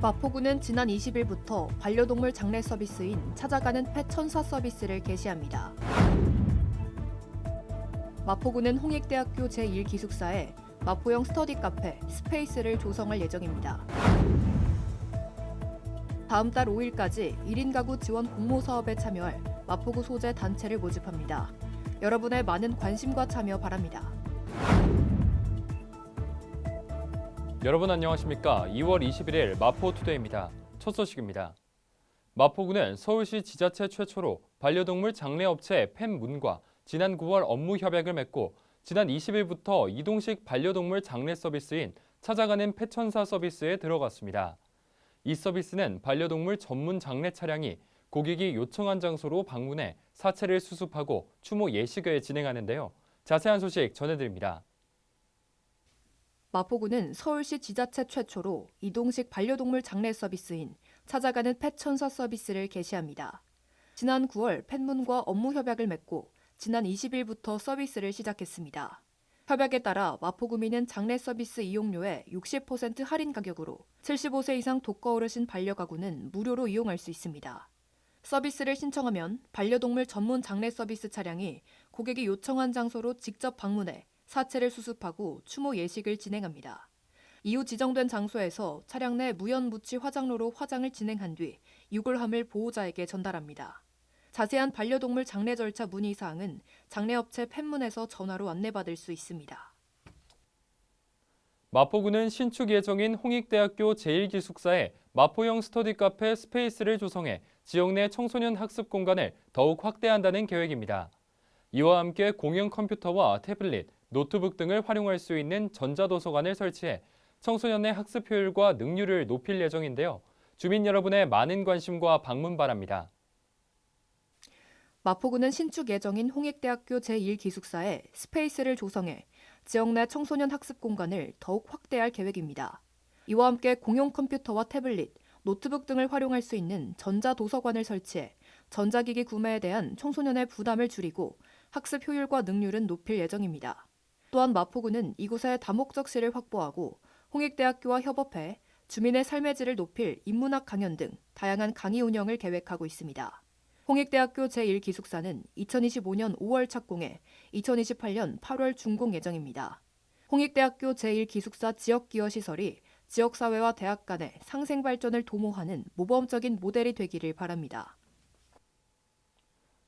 마포구는 지난 20일부터 반려동물 장례 서비스인 찾아가는 펫 천사 서비스를 개시합니다. 마포구는 홍익대학교 제1기숙사에 마포형 스터디 카페 스페이스를 조성할 예정입니다. 다음 달 5일까지 1인 가구 지원 공모 사업에 참여할 마포구 소재 단체를 모집합니다. 여러분의 많은 관심과 참여 바랍니다. 여러분 안녕하십니까? 2월 21일 마포투데이입니다. 첫 소식입니다. 마포구는 서울시 지자체 최초로 반려동물 장례업체 팬문과 지난 9월 업무 협약을 맺고 지난 20일부터 이동식 반려동물 장례 서비스인 찾아가는 펫천사 서비스에 들어갔습니다. 이 서비스는 반려동물 전문 장례 차량이 고객이 요청한 장소로 방문해 사체를 수습하고 추모 예식을 진행하는데요. 자세한 소식 전해드립니다. 마포구는 서울시 지자체 최초로 이동식 반려동물 장례 서비스인 찾아가는 펫 천사 서비스를 개시합니다. 지난 9월 펫문과 업무 협약을 맺고 지난 20일부터 서비스를 시작했습니다. 협약에 따라 마포구민은 장례 서비스 이용료의 60% 할인 가격으로 75세 이상 독거 어르신 반려가구는 무료로 이용할 수 있습니다. 서비스를 신청하면 반려동물 전문 장례 서비스 차량이 고객이 요청한 장소로 직접 방문해 사체를 수습하고 추모 예식을 진행합니다. 이후 지정된 장소에서 차량 내 무연무치 화장로로 화장을 진행한 뒤 유골함을 보호자에게 전달합니다. 자세한 반려동물 장례 절차 문의 사항은 장례업체 팬문에서 전화로 안내받을 수 있습니다. 마포구는 신축 예정인 홍익대학교 제1기숙사에 마포형 스터디 카페 스페이스를 조성해 지역 내 청소년 학습 공간을 더욱 확대한다는 계획입니다. 이와 함께 공용 컴퓨터와 태블릿, 노트북 등을 활용할 수 있는 전자도서관을 설치해 청소년의 학습 효율과 능률을 높일 예정인데요. 주민 여러분의 많은 관심과 방문 바랍니다. 마포구는 신축 예정인 홍익대학교 제1기숙사에 스페이스를 조성해 지역 내 청소년 학습 공간을 더욱 확대할 계획입니다. 이와 함께 공용 컴퓨터와 태블릿, 노트북 등을 활용할 수 있는 전자도서관을 설치해 전자기기 구매에 대한 청소년의 부담을 줄이고 학습 효율과 능률은 높일 예정입니다. 또한 마포구는 이곳에 다목적실을 확보하고 홍익대학교와 협업해 주민의 삶의 질을 높일 인문학 강연 등 다양한 강의 운영을 계획하고 있습니다. 홍익대학교 제1기숙사는 2025년 5월 착공해 2028년 8월 준공 예정입니다. 홍익대학교 제1기숙사 지역기여 시설이 지역사회와 대학 간의 상생 발전을 도모하는 모범적인 모델이 되기를 바랍니다.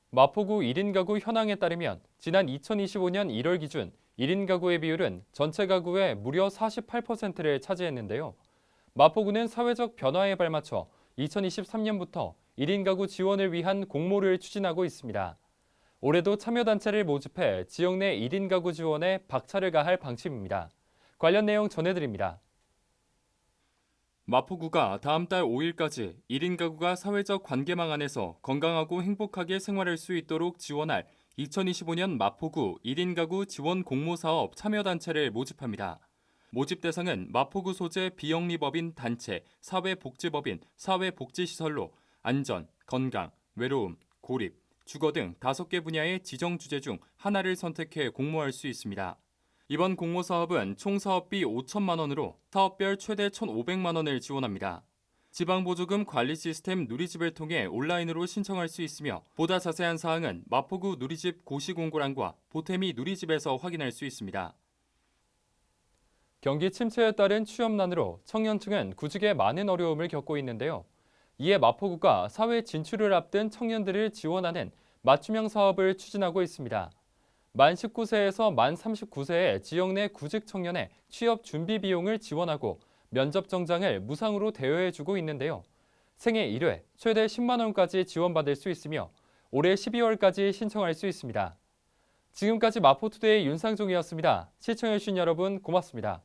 마포구 1인 가구 현황에 따르면 지난 2025년 1월 기준 1인 가구의 비율은 전체 가구의 무려 48%를 차지했는데요. 마포구는 사회적 변화에 발맞춰 2023년부터 1인 가구 지원을 위한 공모를 추진하고 있습니다. 올해도 참여단체를 모집해 지역 내 1인 가구 지원에 박차를 가할 방침입니다. 관련 내용 전해드립니다. 마포구가 다음 달 5일까지 1인 가구가 사회적 관계망 안에서 건강하고 행복하게 생활할 수 있도록 지원할 2025년 마포구 1인 가구 지원 공모사업 참여단체를 모집합니다. 모집 대상은 마포구 소재 비영리법인 단체, 사회복지법인, 사회복지시설로 안전, 건강, 외로움, 고립, 주거 등 5개 분야의 지정 주제 중 하나를 선택해 공모할 수 있습니다. 이번 공모 사업은 총 사업비 5천만 원으로 사업별 최대 1,500만 원을 지원합니다. 지방보조금 관리 시스템 누리집을 통해 온라인으로 신청할 수 있으며 보다 자세한 사항은 마포구 누리집 고시공고란과 보태미 누리집에서 확인할 수 있습니다. 경기 침체에 따른 취업난으로 청년층은 구직에 많은 어려움을 겪고 있는데요. 이에 마포구가 사회 진출을 앞둔 청년들을 지원하는 맞춤형 사업을 추진하고 있습니다. 만 19세에서 만 39세의 지역 내 구직 청년의 취업 준비 비용을 지원하고 면접 정장을 무상으로 대여해주고 있는데요. 생애 1회 최대 10만 원까지 지원받을 수 있으며 올해 12월까지 신청할 수 있습니다. 지금까지 마포투데이 윤상종이었습니다. 시청해주신 여러분 고맙습니다.